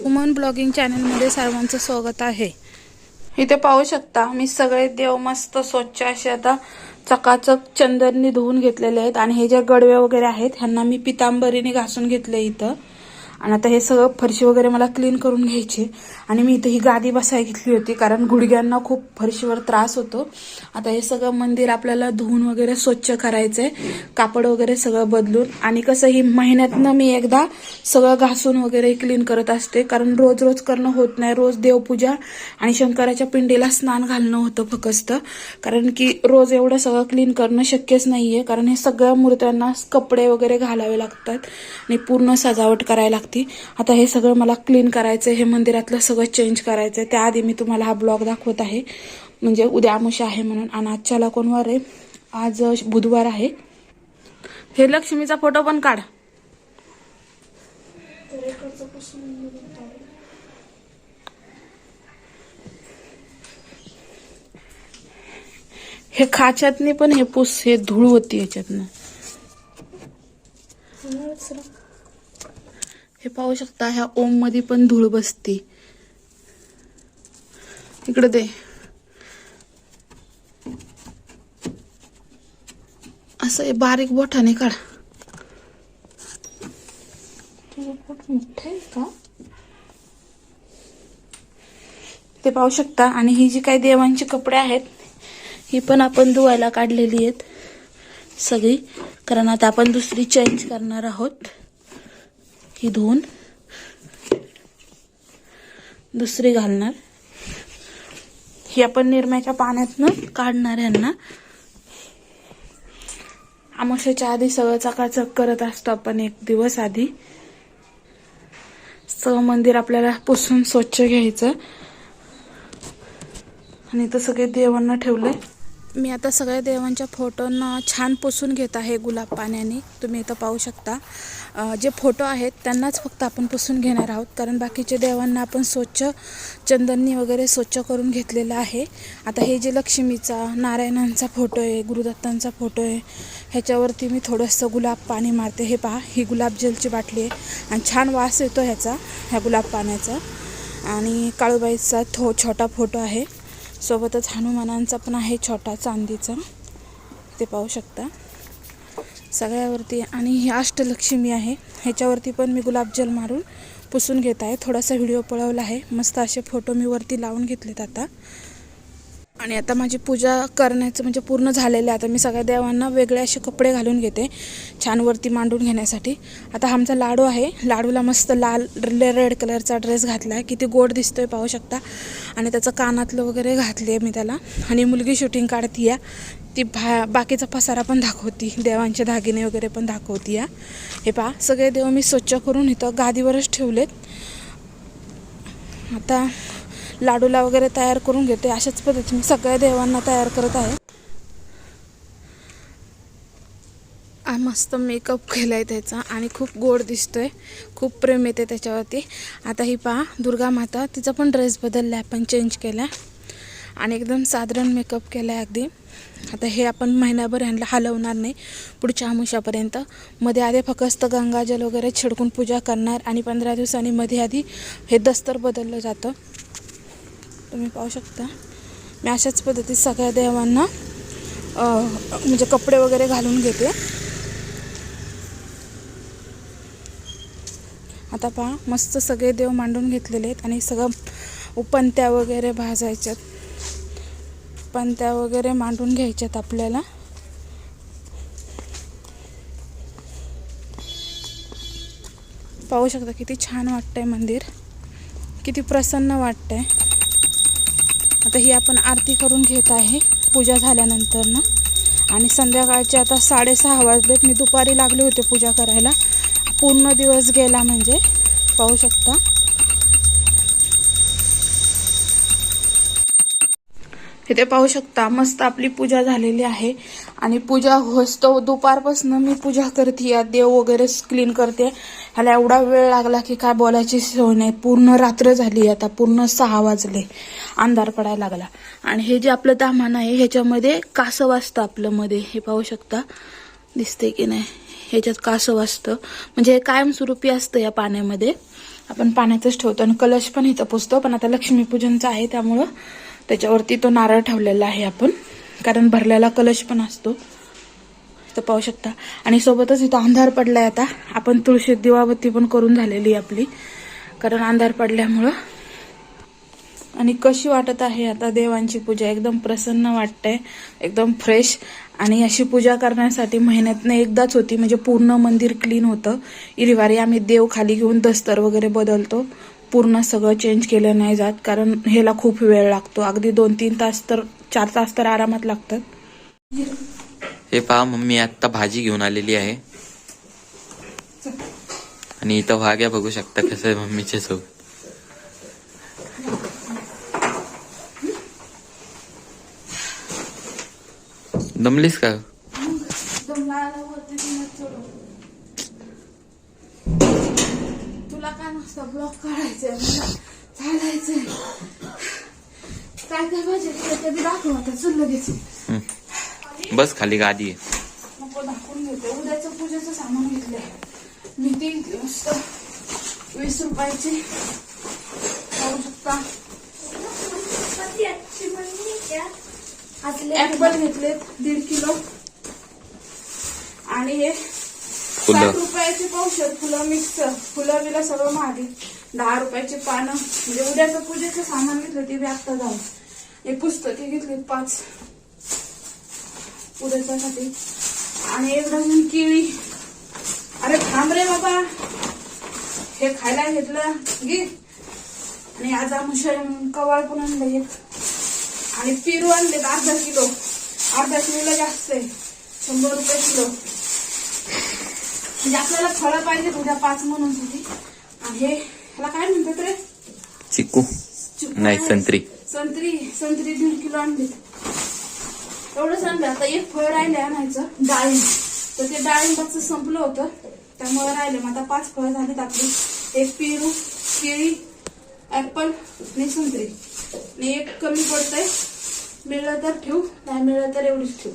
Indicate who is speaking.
Speaker 1: Woman blogging चॅनलमध्ये सर्वांचं स्वागत आहे. इथे पाहू शकता मी सगळे देव मस्त स्वच्छ असे आता चकाचक चंदननी धुवून घेतलेले आहेत. आणि हे जे गडवे वगैरे आहेत ह्यांना मी पितांबरीने घासून घेतले इथं. आणि आता हे सगळं फरशी वगैरे मला क्लीन करून घ्यायची. आणि मी इथं ही गादी बसाय घेतली होती कारण गुडघ्यांना खूप फरशीवर त्रास होतो. आता हे सगळं मंदिर आपल्याला धुवून वगैरे स्वच्छ करायचंय कापड वगैरे सगळं बदलून. आणि कसं ही महिन्यातनं मी एकदा सगळं घासून वगैरे क्लीन करत असते कारण रोज रोज करणं होत नाही. रोज देवपूजा आणि शंकराच्या पिंडीला स्नान घालणं होतं फक्त. कारण की रोज एवढं सगळं क्लीन करणं शक्यच नाहीये कारण हे सगळ्या मूर्त्यांना कपडे वगैरे घालावे लागतात आणि पूर्ण सजावट करायला लागते आता हे सगळं मला क्लीन करायचं हे मंदिरातलं सगळं चेंज करायचं आहे त्याआधी मी तुम्हाला हा ब्लॉग दाखवत आहे. म्हणजे उद्या आमुषा आहे म्हणून आणि आजच्याला कोणवार आहे? आज बुधवार आहे. हे लक्ष्मीचा फोटो पण काढ. हे खाच्यातनी पण हे पूस हे धूळ होती याच्यातनं. हे पाहू शकता ह्या ओममध्ये पण धूळ बसती. इकडे दे. असं हे बारीक बोटाने काढ.
Speaker 2: का?
Speaker 1: ते पाहू शकता आणि ही जी काही देवांची कपडे आहेत ही पण आपण धुवायला काढलेली आहेत सगळी. कारण आता आपण दुसरी चेंज करणार आहोत. ही धुवून दुसरी घालणार. ही आपण निरम्याच्या पाण्यातनं काढणार यांना. आमाशाच्या आधी सगळं चकाचक करत असतो आपण एक दिवस आधी. सगळं मंदिर आपल्याला पुसून स्वच्छ घ्यायचं. आणि इथं सगळे देवांना ठेवलंय. मी आता सगळ्या देवांच्या फोटोंना छान पुसून घेत आहे गुलाब पाण्याने. तुम्ही इथं पाहू शकता. जे फोटो आहेत त्यांनाच फक्त आपण पुसून घेणार आहोत. कारण बाकीच्या देवांना आपण स्वच्छ चंदननी वगैरे स्वच्छ करून घेतलेलं आहे. आता हे जे लक्ष्मीचा नारायणांचा फोटो आहे गुरुदत्तांचा फोटो आहे ह्याच्यावरती मी थोडंसं गुलाब पाणी मारते. हे पहा ही गुलाब जलची बाटली आहे. आणि छान वास येतो ह्याचा ह्या गुलाब पाण्याचा. आणि काळूबाईचा थो छोटा फोटो आहे. सोबतच हनुमानांचा पण आहे छोटा चांदीचा. ते पाहू शकता. सगळ्यावरती आणि ही अष्टलक्ष्मी आहे. ह्याच्यावरती पण मी गुलाबजल मारून पुसून घेत आहे. थोडासा व्हिडिओ पळवला आहे. मस्त असे फोटो मी वरती लावून घेतलेत आता. आणि आता माझी पूजा करण्याचं म्हणजे पूर्ण झालेलं आहे. आता मी सगळ्या देवांना वेगळे असे कपडे घालून घेते छान वरती मांडून घेण्यासाठी. आता हा आमचा लाडू आहे. लाडूला मस्त लाल रेड कलरचा ड्रेस घातला आहे किती गोड दिसतो आहे पाहू शकता. आणि त्याचं कानातलं वगैरे घातले आहे मी त्याला. आणि मुलगी शूटिंग काढती या ती भा बाकीचा पसारा पण दाखवती. देवांचे दागिने वगैरे पण दाखवती या हे पहा सगळे देव मी स्वच्छ करून इथं गादीवरच ठेवलेत. आता लाडूला वगैरे तयार करून घेते. अशाच पद्धतीने सगळ्या देवांना तयार करत आहे. मस्त मेकअप केला आहे त्याचा आणि खूप गोड दिसतोय. खूप प्रेम येते त्याच्यावरती. आता ही पहा दुर्गा माता तिचा पण ड्रेस बदलला आहे पण चेंज केला आणि एकदम साधारण मेकअप केला आहे अगदी. आता हे आपण महिन्याभर ह्यांना हलवणार नाही. पुढच्या आमुषापर्यंत मध्ये आधी फक्त गंगाजल वगैरे छिडकून पूजा करणार आणि पंधरा दिवसांनी मध्ये आधी हे दस्तर बदललं जातं. तुम्ही पाहू शकता. मी अशाच पद्धतीत सगळ्या देवांना म्हणजे कपडे वगैरे घालून घेते. आता पहा मस्त सगळे देव मांडून घेतलेले आहेत आणि सगळं उपंत्या वगैरे भाजायच्यात. पंत्या वगैरे मांडून घ्यायच्यात आपल्याला. पाहू शकता किती छान वाटतंय मंदिर. किती प्रसन्न वाटतंय. आता ही आपण आरती करून घेत आहे पूजा झाल्यानंतर ना आणि संध्याकाळचे आता साडेसहा वाजलेत. मी दुपारी लागले होते पूजा करायला. पूर्ण दिवस गेला म्हणजे पाहू शकता. इथे पाहू शकता मस्त आपली पूजा झालेली आहे. आणि पूजा होस्तो दुपारपासून मी पूजा करते या देव वगैरे क्लीन करते. ह्याला एवढा वेळ लागला की काय बोलायची सोय नाही. पूर्ण रात्र झाली आता पूर्ण सहा वाजले. अंधार पडायला लागला. आणि हे जे आपलं दामान आहे ह्याच्यामध्ये कासव असतं आपलं मध्ये. हे पाहू शकता? दिसते की नाही? ह्याच्यात कासव असतं. म्हणजे हे कायमस्वरूपी असतं या पाण्यामध्ये. आपण पाण्यातच ठेवतो आणि कलश पण इथं पुसतो पण आता लक्ष्मीपूजनचं आहे त्यामुळं त्याच्यावरती तो नारळ ठेवलेला आहे आपण. कारण भरलेला कलश पण असतो. तर पाहू शकता. आणि सोबतच इथं अंधार पडलाय आता. आपण तुळशीत दिवाबत्ती पण करून झालेली आहे आपली. कारण अंधार पडल्यामुळं. आणि कशी वाटत आहे आता देवांची पूजा? एकदम प्रसन्न वाटतंय. एकदम फ्रेश आणि अशी पूजा करण्यासाठी महिन्यातनं एकदाच होती. म्हणजे पूर्ण मंदिर क्लीन होतं. इरिवारी आम्ही देव खाली घेऊन दस्तर वगैरे बदलतो. पूर्ण सगळं चेंज केलं नाही जात. कारण ह्याला खूप वेळ लागतो. अगदी दोन तीन तास तर चार तास तर आरामात लागतात.
Speaker 2: हे पहा मम्मी आता भाजी घेऊन आलेली आहे. आणि इथं वाघ्या बघू शकता कसं आहे मम्मीच्या सोबत दमलीस का?
Speaker 1: नसतं ब्लॉक काढायचंय मला. चालायचंय. काय काय पाहिजे ते कधी दाखव आता? चल लगेच.
Speaker 2: हं. बस खाली गादी आहे.
Speaker 1: नको दाखवून घेते उद्याचं पूजेचं सामान घेतलंय. मी ती मस्त वीस रुपयाची पाहू शकता. ऍपल घेतलेत दीड किलो. आणि हे
Speaker 2: फुलं.
Speaker 1: रुपयाची रुपयाचे फुलं मिक्स फुलं बिलं सगळं महागे दहा रुपयाचे पानं म्हणजे उद्याचं पूजेचं सामान घेतलं ते बी आत्ता जाऊन. एक पुस्तके घेतली पाच. उद्याच्यासाठी. आणि एक डझन केळी. अरे थांब रे बाबा. हे खायला घेतलं. घे. आणि आज आम्ही कवाळ पण आणलं एक. आणि पिरू आणले अर्धा किलो. अर्धा किलोला जास्त आहे. शंभर रुपये किलो. म्हणजे आपल्याला फळं पाहिजे उद्या पाच म्हणून साठी आणि हे ह्याला काय म्हणतात रे?
Speaker 2: चिकू नाही. संत्री.
Speaker 1: संत्री संत्री दीड किलो आणले. एवढंच आणलं. आता एक फळ राहिले आणायचं डाळिंब. तर ते डाळिंबाचं संपलं होतं. त्यामुळे राहिले. मग आता पाच फळं झालीत आपली. एक पेरू केळी ऍपल आणि संत्री. आणि एक कमी पडतंय. मिळलं तर ठेवू नाही मिळलं तर एवढीच ठेवू.